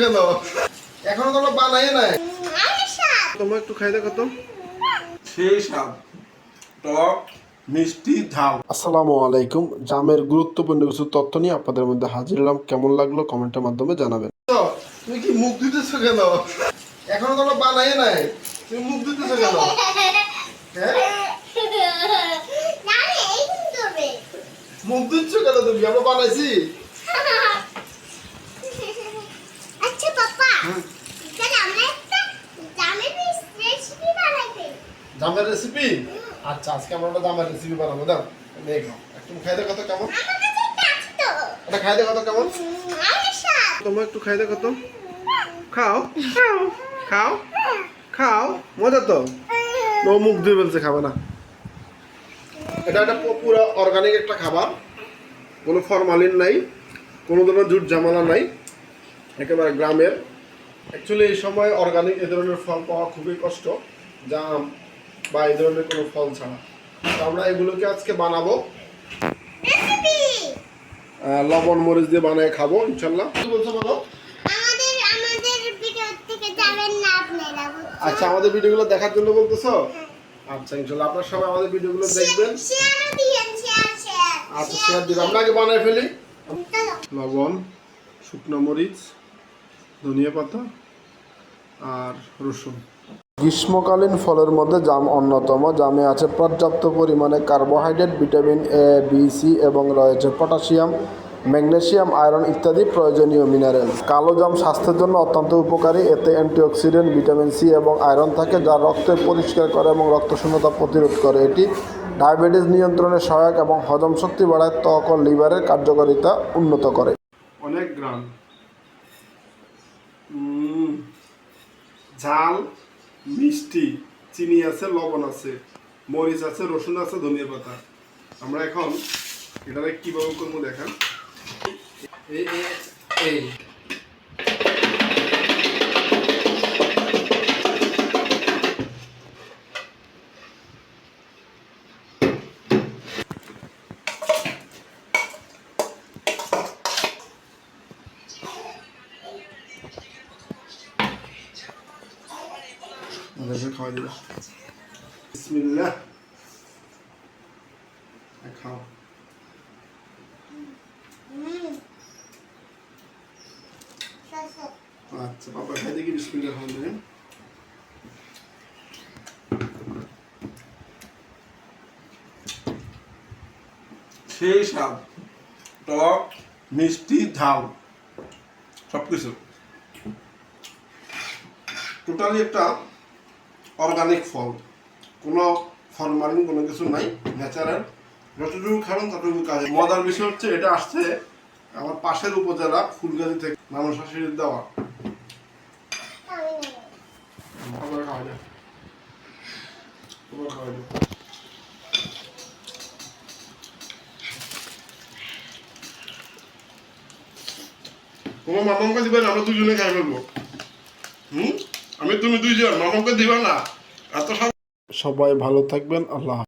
কেন? এখনও তো বানাই নাই? তোমার একটু খাই দেখো তো। সেই স্বাদ। টক মিষ্টি ঝাল। আসসালামু আলাইকুম। জামের গুরুত্বপূর্ণ কিছু তথ্য নিয়ে আপনাদের মধ্যে হাজির হলাম। কেমন লাগল কমেন্টের মাধ্যমে জানাবেন। তুমি কি মুখ দিতেছো কেন? এখনও তো বানাই নাই? তুমি মুখ দিতেছো কেন? হ্যাঁ? মুখ দিচ্ছ কেন তুমি? আমরা বানাইছি আচ্ছা পাপা তাহলে আমরা একটা জামের রেসিপি জামের রেসিপি আচ্ছা আজকে আমরা একটা জামের রেসিপি বানাবো। দাও খাও একটু খাই দেখো তো কেমন এটা খাই দেখো তো। কেমন? তোমার একটু খাই দেখো তো খাও খাও খাও মজা তো। ও মুখ দিয়ে বলছে খাবে না। এটা একটা পুরো অর্গানিক একটা খাবার। কোনো ফরমালিন নাই কোনো ধরনের জুট ঝামেলা নাই। একেবারে গ্রামের। অ্যাকচুয়ালি এই সময় অর্গানিক এ ধরনের ফল পাওয়া খুবই কষ্ট জাম বা এই ধরনের কোনো ফল ছাড়া। তো আমরা এগুলোকে আজকে বানাবো। লবণ মরিচ দিয়ে বানিয়ে খাব ইনশাল্লাহ। কি বলছো বলো? আচ্ছা আমাদের ভিডিওগুলো দেখার জন্য বলতেছো? আচ্ছা ইনশাল্লাহ। আপনারা সবাই আমাদের ভিডিওগুলো দেখবেন। আচ্ছা শেয়ার দিবেন। আমরা আগে বানাই ফেলি। লবণ শুকনো মরিচ ধনিয়া পাতা আর রসুন। গ্রীষ্মকালীন ফলের মধ্যে জাম অন্যতম। জামে আছে পর্যাপ্ত পরিমাণে carbohydrate vitamin A B C এবং রয়েছে পটাশিয়াম ম্যাগনেশিয়াম আয়রন ইত্যাদি প্রয়োজনীয় মিনারেল কালো জাম স্বাস্থ্যের জন্য অত্যন্ত উপকারী। এতে অ্যান্টিঅক্সিডেন্ট ভিটামিন সি এবং আয়রন থাকে যা রক্তে পরিষ্কার করে এবং রক্তশূন্যতা প্রতিরোধ করে। এটি ডায়াবেটিস নিয়ন্ত্রণে সহায়ক এবং হজম শক্তি বাড়ায় ত্বক ও লিভারের কার্যকারিতা উন্নত করে। অনেক গ্রাম ঝাল, মিষ্টি, চিনি আছে, লবণ আছে, মরিচ আছে, রসুন আছে, ধনিয়া পাতা। আমরা এখন এটাকে কীভাবে করব দেখান। এই এই ওদেরকে খাওয়াই দিবা বিসমিল্লাহ আচ্ছা বাবা খাই দেখি বিসমিল্লাহ খাওয়া সেই স্বাদ। টক মিষ্টি ঝাল। সব কিছু টোটালি একটা অর্গানিক ফল কোনো ফরমালিন কোনো কিছু নাই ন্যাচারাল যতটুকু খাবেন ততটুকু কাজে মজার বিষয় হচ্ছে, এটা আসছে আমার পাশের উপজেলা, ফুলগাজী থেকে। মানুষ হাসির দেওয়া। খাওয়া যায়। তোমার মামাকে দিবেন আমরা দুজনে খাই ফেলব। হুম? আমি তুমি দুইজন মামাকে দিবা না। এত সবাই ভালো থাকবেন আল্লাহ